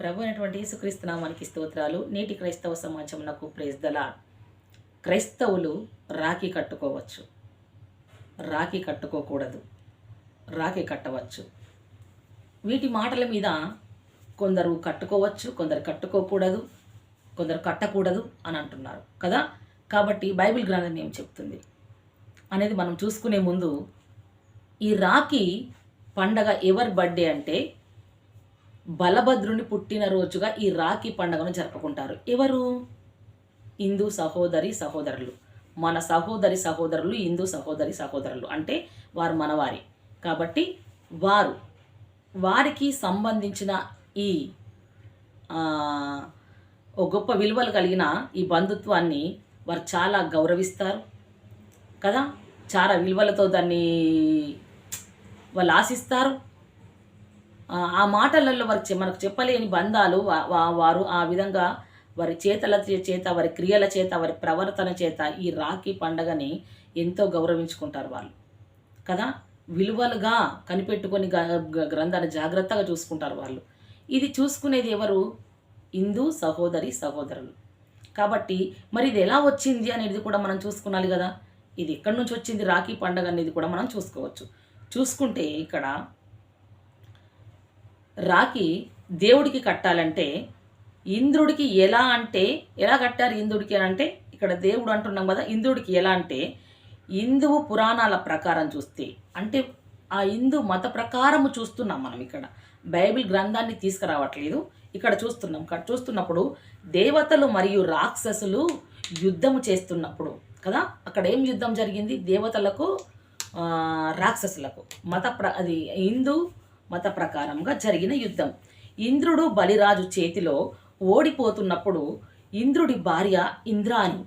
ప్రభు అయినటువంటి యేసుక్రీస్తు నామానికి స్తోత్రాలు. నేటి క్రైస్తవ సమాజమునకు ప్రేజ్ దలా క్రైస్తవులు రాఖీ కట్టుకోవచ్చు. రాఖీ కట్టుకోకూడదు. రాఖీ కట్టవచ్చు. వీటి మాటల మీద కొందరు కట్టుకోవచ్చు కొందరు కట్టుకోకూడదు కొందరు కట్టకూడదు అని అంటున్నారు కదా? కాబట్టి బైబిల్ గ్రంథం ఏం చెప్తుంది? అనేది మనం చూసుకునే ముందు ఈ రాఖీ పండగ ఎవరి బర్త్డే అంటే బలభద్రుని పుట్టినరోజుగా ఈ రాఖీ పండుగను జరుపుకుంటారు. ఎవరు? హిందూ సహోదరి సహోదరులు. మన సహోదరి సహోదరులు హిందూ సహోదరి సహోదరులు. అంటే వారు మనవారి. కాబట్టి వారు వారికి సంబంధించిన ఈ ఒక ఓ గొప్ప విలువలు కలిగిన ఈ బంధుత్వాన్ని వారు చాలా గౌరవిస్తారు. కదా? చాలా విలువలతో దాన్ని వాళ్ళు ఆశిస్తారు. ఆ మాటలలో వారికి మనకు చెప్పలేని బంధాలు వారు ఆ విధంగా వారి చేతల చేత వారి క్రియల చేత వారి ప్రవర్తన చేత ఈ రాఖీ పండగని ఎంతో గౌరవించుకుంటారు వాళ్ళు. కదా? విలువలుగా కనిపెట్టుకొని గ- గ్రంథాన్ని జాగ్రత్తగా చూసుకుంటారు వాళ్ళు. ఇది చూసుకునేది ఎవరు? హిందూ సహోదరి సహోదరులు. కాబట్టి మరి ఇది ఎలా వచ్చింది అనేది కూడా మనం చూసుకున్నాలి కదా? ఇది ఎక్కడి నుంచి వచ్చింది రాఖీ పండగ అనేది కూడా మనం చూసుకోవచ్చు. చూసుకుంటే ఇక్కడ రాఖీ దేవుడికి కట్టాలంటే ఇంద్రుడికి ఎలా అంటే ఎలా కట్టారు ఇంద్రుడికి అని అంటే ఇక్కడ దేవుడు అంటున్నాం కదా ఇంద్రుడికి ఎలా అంటే హిందువు పురాణాల ప్రకారం చూస్తే అంటే ఆ హిందూ మత ప్రకారము చూస్తున్నాం మనం ఇక్కడ. బైబిల్ గ్రంథాన్ని తీసుకురావట్లేదు. ఇక్కడ చూస్తున్నాం. ఇక్కడ చూస్తున్నప్పుడు దేవతలు మరియు రాక్షసులు యుద్ధము చేస్తున్నప్పుడు కదా? అక్కడ ఏం యుద్ధం జరిగింది? దేవతలకు రాక్షసులకు మత ప్ర అది హిందూ మత ప్రకారంగా జరిగిన యుద్ధం. ఇంద్రుడు బలిరాజు చేతిలో ఓడిపోతున్నప్పుడు ఇంద్రుడి భార్య ఇంద్రాని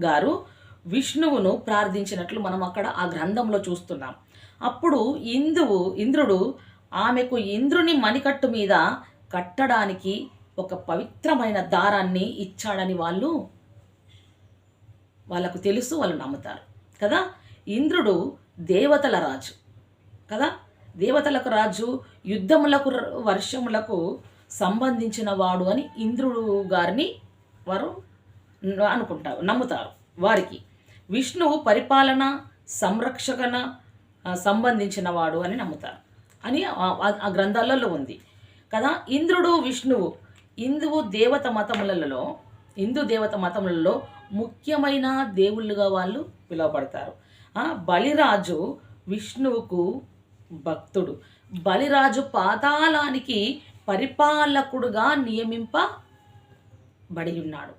గారు విష్ణువును ప్రార్థించినట్లు మనం అక్కడ ఆ గ్రంథంలో చూస్తున్నాం. అప్పుడు ఇందువు ఇంద్రుడు ఆమెకు ఇంద్రుని మణికట్టు మీద కట్టడానికి ఒక పవిత్రమైన దారాన్ని ఇచ్చాడని వాళ్ళు వాళ్ళకు తెలుసు వాళ్ళు నమ్ముతారు. కదా? ఇంద్రుడు దేవతల రాజు. కదా? దేవతలకు రాజు యుద్ధములకు వర్షములకు సంబంధించిన వాడు అని ఇంద్రుడు గారిని వారు అనుకుంటారు నమ్ముతారు వారికి. విష్ణువు పరిపాలన సంరక్షకన సంబంధించిన వాడు అని నమ్ముతారు అని ఆ- గ్రంథాలలో ఉంది. కదా ఇంద్రుడు విష్ణువు హిందువు దేవత మతములలో హిందూ దేవత మతములలో ముఖ్యమైన దేవుళ్ళుగా వాళ్ళు పిలువబడతారు. బలిరాజు విష్ణువుకు భక్తుడు. బలిరాజు పాతాళానికి పరిపాలకుడుగా నియమింపబడి ఉన్నాడు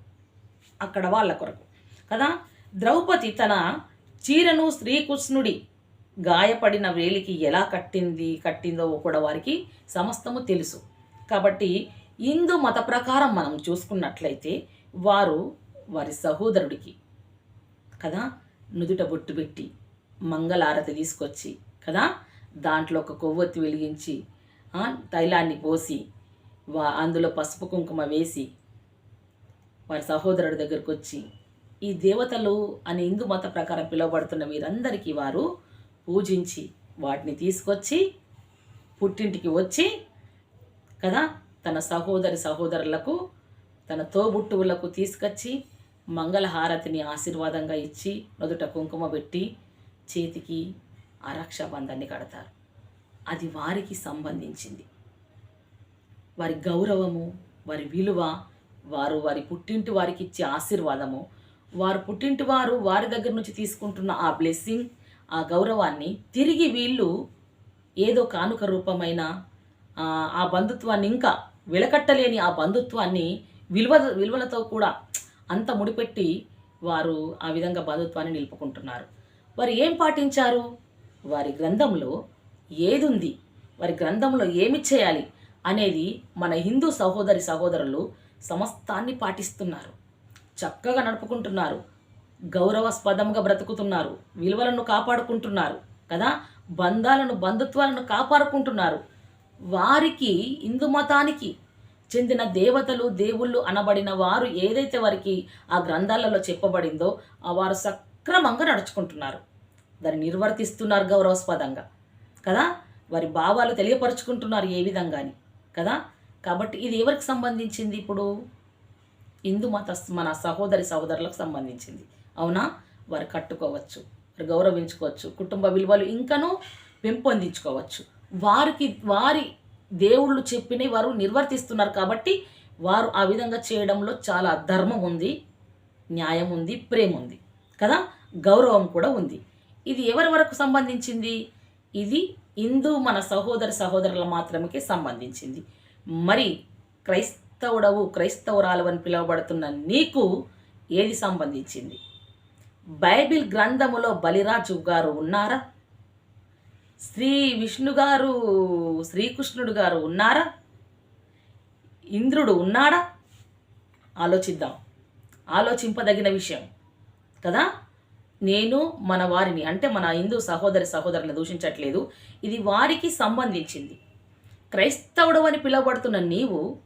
అక్కడ వాళ్ళ కొరకు. కదా? ద్రౌపది తన చీరను శ్రీకృష్ణుడి గాయపడిన వేలికి ఎలా కట్టింది కట్టిందో కూడా వారికి సమస్తము తెలుసు. కాబట్టి హిందూ మత ప్రకారం మనం చూసుకున్నట్లయితే వారు వారి సహోదరుడికి కదా? నుదుట బొట్టు పెట్టి మంగళారతి తీసుకొచ్చి కదా? దాంట్లో ఒక కొవ్వొత్తి వెలిగించి తైలాన్ని పోసి వా అందులో పసుపు కుంకుమ వేసి వారి సహోదరుడి దగ్గరకు వచ్చి ఈ దేవతలు అని హిందూ మత ప్రకారం పిలువబడుతున్న వీరందరికీ వారు పూజించి వాటిని తీసుకొచ్చి పుట్టింటికి వచ్చి కదా తన సహోదరి సహోదరులకు తన తోబుట్టువులకు తీసుకొచ్చి మంగళహారతిని ఆశీర్వాదంగా ఇచ్చి నుదుట కుంకుమ పెట్టి చేతికి ఆ రక్షాబంధాన్ని కడతారు. అది వారికి సంబంధించింది. వారి గౌరవము వారి విలువ వారు వారి పుట్టింటి వారికి ఇచ్చే ఆశీర్వాదము వారు పుట్టింటి వారు వారి దగ్గర నుంచి తీసుకుంటున్న ఆ బ్లెస్సింగ్ ఆ గౌరవాన్ని తిరిగి వీళ్ళు ఏదో కానుక రూపమైన ఆ, ఆ బంధుత్వాన్ని ఇంకా వెలకట్టలేని ఆ బంధుత్వాన్ని విలువ విలువలతో కూడా అంత ముడిపెట్టి వారు ఆ విధంగా బంధుత్వాన్ని నిలుపుకుంటున్నారు. వారు ఏం పాటించారు? వారి గ్రంథంలో ఏదుంది? వారి గ్రంథంలో ఏమి చేయాలి? అనేది మన హిందూ సహోదరి సహోదరులు సమస్తాన్ని పాటిస్తున్నారు. చక్కగా నడుపుకుంటున్నారు. గౌరవస్పదంగా బ్రతుకుతున్నారు. విలువలను కాపాడుకుంటున్నారు. కదా? బంధాలను బంధుత్వాలను కాపాడుకుంటున్నారు. వారికి హిందూ మతానికి చెందిన దేవతలు దేవుళ్ళు అనబడిన వారు ఏదైతే వారికి ఆ గ్రంథాలలో చెప్పబడిందో ఆ వారు సక్రమంగా నడుచుకుంటున్నారు. దాన్ని నిర్వర్తిస్తున్నారు గౌరవాస్పదంగా. కదా? వారి భావాలు తెలియపరుచుకుంటున్నారు ఏ విధంగాని. కదా? కాబట్టి ఇది ఎవరికి సంబంధించింది ఇప్పుడు? హిందూ మత మన సహోదరి సహోదరులకు సంబంధించింది. అవునా? వారు కట్టుకోవచ్చు వారు గౌరవించుకోవచ్చు కుటుంబ విలువలు ఇంకనూ పెంపొందించుకోవచ్చు. వారికి వారి దేవుళ్ళు చెప్పినవి వారు నిర్వర్తిస్తున్నారు కాబట్టి వారు ఆ విధంగా చేయడంలో చాలా ధర్మం ఉంది న్యాయం ఉంది ప్రేమ ఉంది. కదా? గౌరవం కూడా ఉంది. ఇది ఎవరి వరకు సంబంధించింది? ఇది హిందూ మన సహోదర సహోదరుల మాత్రమే సంబంధించింది. మరి క్రైస్తవుడవు క్రైస్తవురాలు అని పిలువబడుతున్న నీకు ఏది సంబంధించింది? బైబిల్ గ్రంథములో బలిరాజు గారు ఉన్నారా? శ్రీ విష్ణు గారు శ్రీకృష్ణుడు గారు ఉన్నారా? ఇంద్రుడు ఉన్నాడా? ఆలోచిద్దాం. ఆలోచింపదగిన విషయం కదా? నేను మన వారిని అంటే మన హిందూ సహోదరి సహోదరులను దూషించట్లేదు. ఇది వారికి సంబంధించింది. క్రైస్తవుడు అని పిలువబడుతున్న నీవు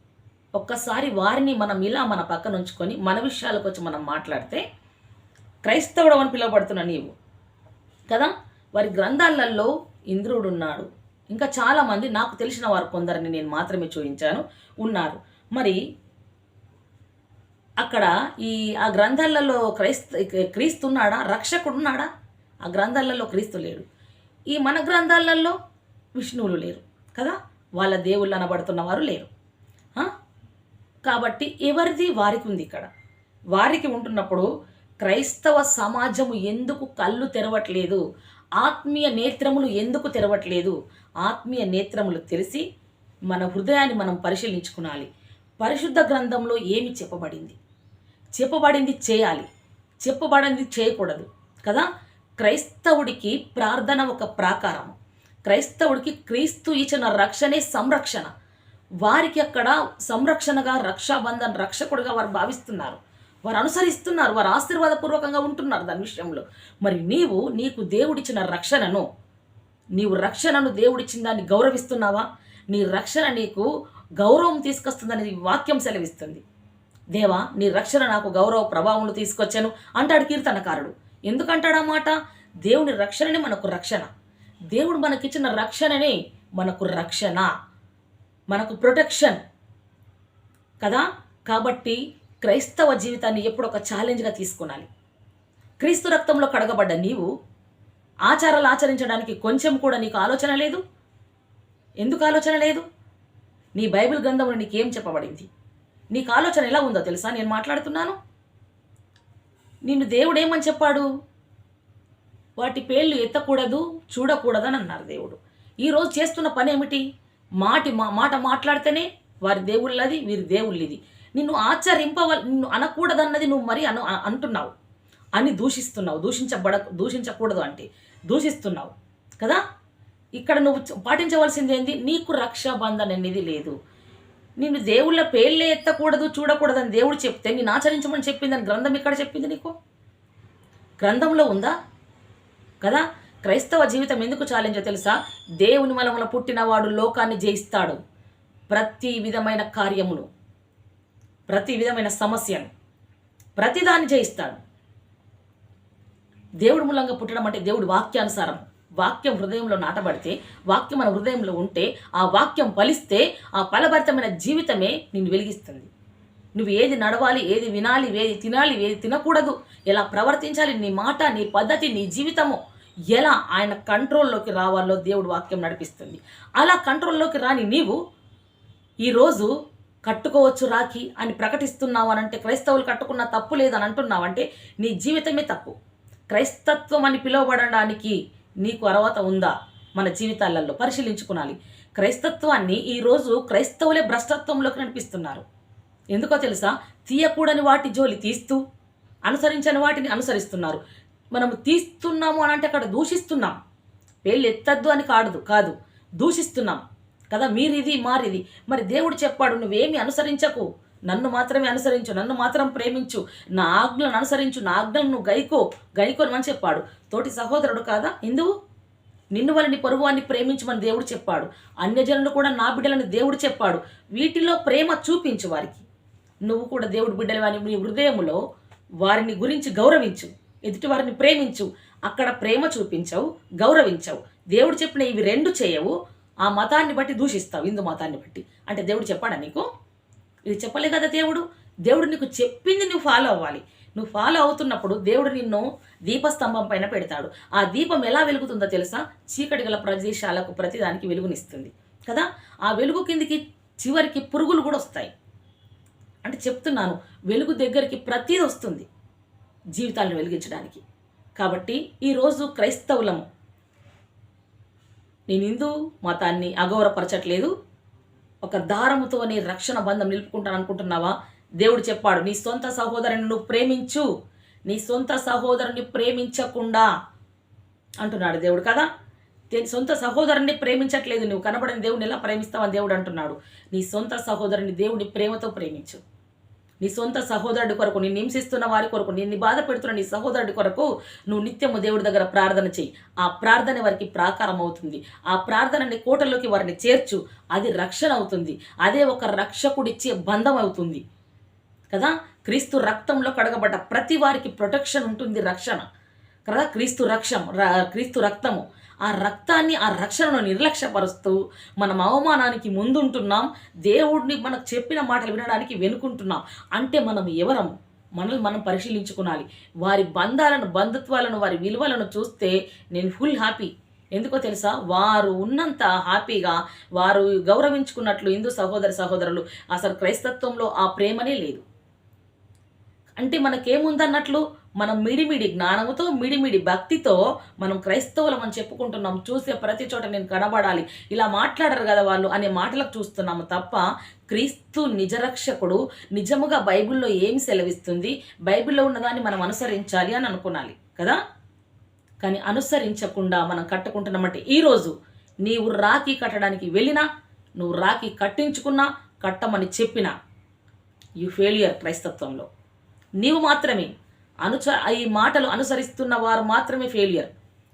ఒక్కసారి వారిని మనం ఇలా మన పక్కన ఉంచుకొని మన విషయాలకు వచ్చి మనం మాట్లాడితే క్రైస్తవుడు అని పిలువబడుతున్న నీవు. కదా? వారి గ్రంథాలలో ఇంద్రుడు ఉన్నాడు. ఇంకా చాలామంది నాకు తెలిసిన వారు కొందరిని నేను మాత్రమే చూపించాను ఉన్నారు. మరి అక్కడ ఈ ఆ గ్రంథాలలో క్రైస్త క్రీస్తు ఉన్నాడా రక్షకుడు ఉన్నాడా ఆ గ్రంథాలలో క్రీస్తు లేడు. ఈ మన గ్రంథాలలో విష్ణువులు లేరు కదా? వాళ్ళ దేవుళ్ళు అనబడుతున్న వారు లేరు. కాబట్టి ఎవరిది? వారికి ఉంది ఇక్కడ. వారికి ఉంటున్నప్పుడు క్రైస్తవ సమాజము ఎందుకు కళ్ళు తెరవట్లేదు? ఆత్మీయ నేత్రములు ఎందుకు తెరవట్లేదు? ఆత్మీయ నేత్రములు తెలిసి మన హృదయాన్ని మనం పరిశీలించుకునాలి. పరిశుద్ధ గ్రంథంలో ఏమి చెప్పబడింది? చెప్పబడింది చేయాలి. చెప్పబడింది చేయకూడదు. కదా? క్రైస్తవుడికి ప్రార్థన ఒక ప్రాకారం. క్రైస్తవుడికి క్రీస్తు ఇచ్చిన రక్షణే సంరక్షణ. వారికి అక్కడ సంరక్షణగా రక్షాబంధన్ రక్షకుడిగా వారు భావిస్తున్నారు. వారు అనుసరిస్తున్నారు. వారు ఆశీర్వాదపూర్వకంగా ఉంటున్నారు దాని విషయంలో. మరి నీవు నీకు దేవుడిచ్చిన రక్షణను నీవు రక్షణను దేవుడిచ్చిన దాన్ని గౌరవిస్తున్నావా? నీ రక్షణ నీకు గౌరవం తీసుకొస్తుందని వాక్యం సెలవిస్తుంది. దేవా నీ రక్షణ నాకు గౌరవ ప్రభావంలో తీసుకొచ్చాను అంటాడు కీర్తనకారుడు. ఎందుకంటాడు మాట? దేవుని రక్షణనే మనకు రక్షణ. దేవుడు మనకిచ్చిన రక్షణనే మనకు రక్షణ. మనకు ప్రొటెక్షన్. కదా? కాబట్టి క్రైస్తవ జీవితాన్ని ఎప్పుడు ఒక ఛాలెంజ్గా తీసుకునాలి క్రీస్తు రక్తంలో కడగబడ్డ నీవు ఆచారాలు ఆచరించడానికి కొంచెం కూడా నీకు ఆలోచన లేదు? ఎందుకు ఆలోచన లేదు? నీ బైబిల్ గ్రంథంలో నీకేం చెప్పబడింది? నీకు ఆలోచన ఎలా ఉందో తెలుసా? నేను మాట్లాడుతున్నాను. నిన్ను దేవుడు ఏమని చెప్పాడు? వాటి పేర్లు ఎత్తకూడదు చూడకూడదని అన్నారు దేవుడు. ఈరోజు చేస్తున్న పని ఏమిటి? మాటి మా మాట మాట్లాడితేనే వారి దేవుళ్ళది వీరి దేవుళ్ళది. నిన్ను ఆచరింపవ నిన్ను అనకూడదన్నది నువ్వు మరి అను అంటున్నావు. అని దూషిస్తున్నావు. దూషించబడ దూషించకూడదు అంటే. దూషిస్తున్నావు. కదా? ఇక్కడ నువ్వు పాటించవలసింది ఏంది? నీకు రక్షాబంధన్ అనేది లేదు. నిన్ను దేవుళ్ళ పేర్లే ఎత్తకూడదు చూడకూడదని దేవుడు చెప్తే నేను ఆచరించమని చెప్పిందని గ్రంథం ఇక్కడ చెప్పింది నీకు? గ్రంథంలో ఉందా? కదా? క్రైస్తవ జీవితం ఎందుకు ఛాలెంజో తెలుసా? దేవుని మలమున పుట్టినవాడు లోకాన్ని జయిస్తాడు. ప్రతి విధమైన కార్యములు ప్రతి విధమైన సమస్యను ప్రతిదాన్ని జయిస్తాడు. దేవుడి మూలంగా పుట్టడం అంటే దేవుడి వాక్యానుసారం. వాక్యం హృదయంలో నాటబడితే వాక్యం మన హృదయంలో ఉంటే ఆ వాక్యం ఫలిస్తే ఆ ఫలభరితమైన జీవితమే నిన్ను వెలిగిస్తుంది. నువ్వు ఏది నడవాలి ఏది వినాలి ఏది తినాలి ఏది తినకూడదు ఎలా ప్రవర్తించాలి నీ మాట నీ పద్ధతి నీ జీవితము ఎలా ఆయన కంట్రోల్లోకి రావాలో దేవుడు వాక్యం నడిపిస్తుంది. అలా కంట్రోల్లోకి రాని నీవు ఈరోజు కట్టుకోవచ్చు రాఖీ అని ప్రకటిస్తున్నావు అని అంటే క్రైస్తవులు కట్టుకున్న తప్పు లేదని అంటున్నావంటే నీ జీవితమే తప్పు. క్రైస్తత్వం అని పిలువబడడానికి నీకు అర్హత ఉందా? మన జీవితాలలో పరిశీలించుకునాలి. క్రైస్తత్వాన్ని ఈరోజు క్రైస్తవులే భ్రష్టత్వంలోకి నడిపిస్తున్నారు. ఎందుకో తెలుసా? తీయకూడని వాటి జోలి తీస్తూ అనుసరించని వాటిని అనుసరిస్తున్నారు. మనము తీస్తున్నాము అని అంటే అక్కడ దూషిస్తున్నాం. పెళ్ళి ఎత్తద్దు అని కాడదు కాదు. దూషిస్తున్నాం. కదా? మీరిది మారిది. మరి దేవుడు చెప్పాడు నువ్వేమి అనుసరించకు. నన్ను మాత్రమే అనుసరించు నన్ను మాత్రం ప్రేమించు. నా ఆజ్ఞలను అనుసరించు నా ఆజ్ఞలను నువ్వు గైకో అని చెప్పాడు. తోటి సహోదరుడు కాదా? హిందువు నిన్ను వాళ్ళని పొరుగువాన్ని ప్రేమించమని దేవుడు చెప్పాడు. అన్యజనులు కూడా నా బిడ్డలని దేవుడు చెప్పాడు. వీటిలో ప్రేమ చూపించు వారికి. నువ్వు కూడా దేవుడి బిడ్డలు అని నీ హృదయంలో వారిని గురించి గౌరవించు. ఎదుటి వారిని ప్రేమించు. అక్కడ ప్రేమ చూపించవు గౌరవించవు. దేవుడు చెప్పిన ఇవి రెండు చేయవు. ఆ మతాన్ని బట్టి దూషిస్తావు హిందూ మతాన్ని బట్టి. అంటే దేవుడు చెప్పాడా నీకు? ఇది చెప్పలే కదా దేవుడు? దేవుడు నీకు చెప్పింది నువ్వు ఫాలో అవ్వాలి. నువ్వు ఫాలో అవుతున్నప్పుడు దేవుడు నిన్ను దీపస్తంభం పైన పెడతాడు. ఆ దీపం ఎలా వెలుగుతుందో తెలుసా? చీకటి గల ప్రదేశాలకు ప్రతిదానికి వెలుగునిస్తుంది. కదా? ఆ వెలుగు కిందికి చివరికి పురుగులు కూడా వస్తాయి. అంటే చెప్తున్నాను వెలుగు దగ్గరికి ప్రతిది వస్తుంది జీవితాలను వెలిగించడానికి. కాబట్టి ఈరోజు క్రైస్తవులము నేను హిందూ మతాన్ని అగౌరవపరచట్లేదు. ఒక దారముతోనే రక్షణ బంధం నిలుపుకుంటాను అనుకుంటున్నావా దేవుడు చెప్పాడు నీ సొంత సహోదరుని నువ్వు ప్రేమించు. నీ సొంత సహోదరుని ప్రేమించకుండా అంటున్నాడు దేవుడు కదా? సొంత సహోదరుని ప్రేమించట్లేదు నువ్వు కనబడని దేవుడిని ఎలా ప్రేమిస్తావని దేవుడు అంటున్నాడు. నీ సొంత సహోదరుని దేవుని ప్రేమతో ప్రేమించు. నీ సొంత సహోదరుడి కొరకు నిన్ను హింసిస్తున్న వారి కొరకు నిన్ను బాధ పెడుతున్న నీ సహోదరుడి కొరకు నువ్వు నిత్యము దేవుడి దగ్గర ప్రార్థన చెయ్యి ఆ ప్రార్థన వారికి ప్రాకారం అవుతుంది. ఆ ప్రార్థనని కోటలోకి వారిని చేర్చు. అది రక్షణ అవుతుంది. అదే ఒక రక్షకుడిచ్చే బంధం అవుతుంది. కదా? క్రీస్తు రక్తంలో కడగబడ్డ ప్రతి వారికి ప్రొటెక్షన్ ఉంటుంది రక్షణ. కదా? క్రీస్తు రక్షం ర- క్రీస్తు రక్తము. ఆ రక్తాన్ని ఆ రక్షణను నిర్లక్ష్యపరుస్తూ మనం అవమానానికి ముందుంటున్నాం. దేవుడిని మనకు చెప్పిన మాటలు వినడానికి వెనుకుంటున్నాం. అంటే మనం ఎవరము మనల్ని మనం పరిశీలించుకోవాలి వారి బంధాలను బంధుత్వాలను వారి విలువలను చూస్తే నేను ఫుల్ హ్యాపీ. ఎందుకో తెలుసా? వారు ఉన్నంత హ్యాపీగా వారు గౌరవించుకున్నట్లు హిందూ సహోదరి సహోదరులు అసలు క్రైస్తత్వంలో ఆ ప్రేమనే లేదు. అంటే మనకేముందన్నట్లు? మనం మిడిమిడి జ్ఞానముతో మిడిమిడి భక్తితో మనం క్రైస్తవులం అని చెప్పుకుంటున్నాం. చూసే ప్రతి చోట నేను కనబడాలి. ఇలా మాట్లాడరు కదా వాళ్ళు అనే మాటలకు చూస్తున్నాము తప్ప క్రీస్తు నిజరక్షకుడు నిజముగా బైబిల్లో ఏమి సెలవిస్తుంది? బైబిల్లో ఉన్నదాన్ని మనం అనుసరించాలి అని అనుకునాలి కదా? కానీ అనుసరించకుండా మనం కట్టుకుంటున్నామంటే ఈరోజు నీవు రాఖీ కట్టడానికి వెళ్ళినా నువ్వు రాఖీ కట్టించుకున్నా కట్టమని చెప్పినా యు ఫెయిలియర్ క్రైస్తత్వంలో. నీవు మాత్రమే అనుచ ఈ మాటలు అనుసరిస్తున్న వారు మాత్రమే ఫెయిలియర్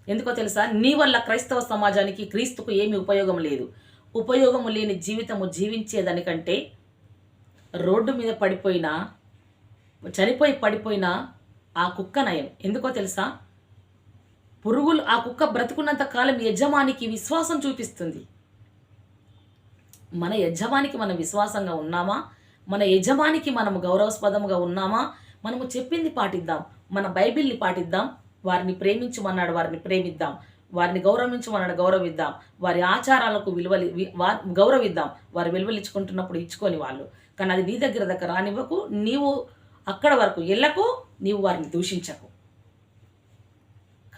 ఎందుకో తెలుసా? నీ వల్ల క్రైస్తవ సమాజానికి క్రీస్తుకు ఏమి ఉపయోగం లేదు. ఉపయోగము లేని జీవితము జీవించేదానికంటే రోడ్డు మీద పడిపోయినా చనిపోయి పడిపోయినా ఆ కుక్క నయం. ఎందుకో తెలుసా? పురుగులు ఆ కుక్క బ్రతుకున్నంత కాలం యజమానికి విశ్వాసం చూపిస్తుంది. మన యజమానికి మనం విశ్వాసంగా ఉన్నామా? మన యజమానికి మనం గౌరవస్పదముగా ఉన్నామా? మనము చెప్పింది పాటిద్దాం. మన బైబిల్ని పాటిద్దాం. వారిని ప్రేమించమన్నాడు వారిని ప్రేమిద్దాం. వారిని గౌరవించమన్నాడు గౌరవిద్దాం. వారి ఆచారాలకు విలువలు గౌరవిద్దాం. వారు విలువలు ఇచ్చుకుంటున్నప్పుడు ఇచ్చుకొని వాళ్ళు. కానీ అది నీ దగ్గర దగ్గర రానివ్వకు. నీవు అక్కడ వరకు ఎల్లకు నీవు వారిని దూషించకు.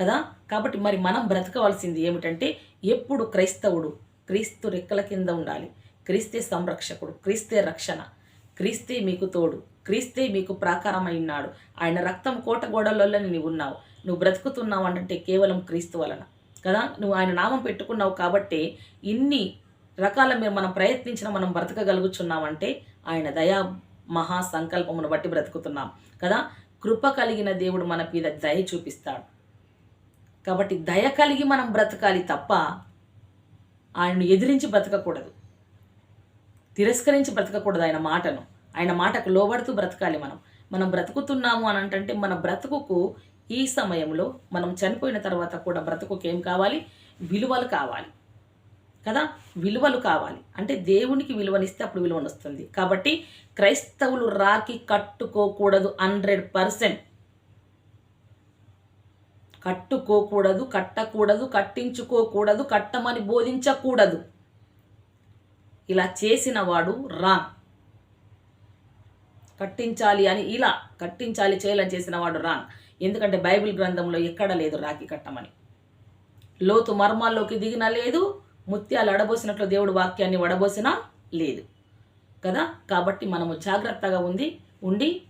కదా? కాబట్టి మరి మనం బ్రతకవలసింది ఏమిటంటే ఎప్పుడు క్రైస్తవుడు క్రీస్తు రెక్కల కింద ఉండాలి. క్రీస్తే సంరక్షకుడు క్రీస్తే రక్షణ క్రీస్తే మీకు తోడు. క్రీస్తే మీకు ప్రాకారమై ఉన్నాడు. ఆయన రక్తం కోట గోడలలో నీవు ఉన్నావు. నువ్వు బ్రతుకుతున్నావు అంటే కేవలం క్రీస్తు వలన. కదా? నువ్వు ఆయన నామం పెట్టుకున్నావు కాబట్టి ఇన్ని రకాల మీరు మనం ప్రయత్నించిన మనం బ్రతకగలుగుచున్నామంటే ఆయన దయా మహా సంకల్పమును బట్టి బ్రతుకుతున్నాం. కదా? కృప కలిగిన దేవుడు మన మీద దయ చూపిస్తాడు. కాబట్టి దయ కలిగి మనం బ్రతకాలి తప్ప ఆయనను ఎదిరించి బ్రతకకూడదు. తిరస్కరించి బ్రతకకూడదు ఆయన మాటను. ఆయన మాటకు లోబడుతూ బ్రతకాలి మనం. మనం బ్రతుకుతున్నాము అని అంటే మన బ్రతుకుకు ఈ సమయంలో మనం చనిపోయిన తర్వాత కూడా బ్రతుకుకి ఏం కావాలి? విలువలు కావాలి. కదా? విలువలు కావాలి. అంటే దేవునికి విలువనిస్తే అప్పుడు విలువను వస్తుంది. కాబట్టి క్రైస్తవులు రాకి కట్టుకోకూడదు హండ్రెడ్ పర్సెంట్. కట్టుకోకూడదు కట్టకూడదు కట్టించుకోకూడదు కట్టమని బోధించకూడదు. ఇలా చేసిన వాడు రాంగ్ కట్టించాలి అని ఇలా కట్టించాలి చేయాలని చేసిన వాడు రాంగ్. ఎందుకంటే బైబిల్ గ్రంథంలో ఎక్కడ లేదు రాఖీ కట్టమని. లోతు మర్మాల్లోకి దిగిన లేదు ముత్యాలు అడబోసినట్లు దేవుడు వాక్యాన్ని వడబోసినా లేదు. కదా? కాబట్టి మనము జాగ్రత్తగా ఉంది ఉండి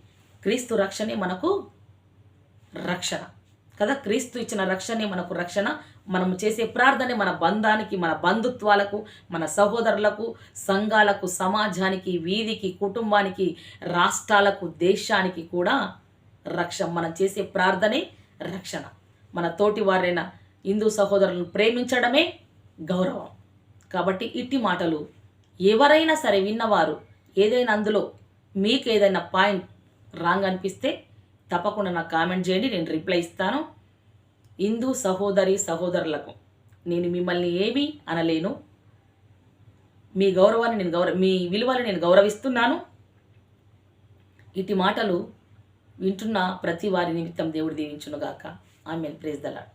క్రీస్తు రక్షణే మనకు రక్షణ. కదా? క్రీస్తు ఇచ్చిన రక్షణే మనకు రక్షణ. మనము చేసే ప్రార్థనే మన బంధానికి మన బంధుత్వాలకు మన సహోదరులకు సంఘాలకు సమాజానికి వీధికి కుటుంబానికి రాష్ట్రాలకు దేశానికి కూడా రక్ష మనం చేసే ప్రార్థనే రక్షణ. మన తోటి వారైన హిందూ సహోదరులను ప్రేమించడమే గౌరవం. కాబట్టి ఇట్టి మాటలు ఎవరైనా సరే విన్నవారు ఏదైనా అందులో మీకు ఏదైనా పాయింట్ రాంగ్ అనిపిస్తే తప్పకుండా నాకు కామెంట్ చేయండి నేను రిప్లై ఇస్తాను. హిందూ సహోదరి సహోదరులకు నేను మిమ్మల్ని ఏమీ అనలేను. మీ గౌరవాన్ని నేను గౌరవ మీ విలువలు నేను గౌరవిస్తున్నాను. ఇటు మాటలు వింటున్న ప్రతి వారి నిమిత్తం దేవుడు దీవించునుగాక. ఆమె ప్రేజ్ దలాడ్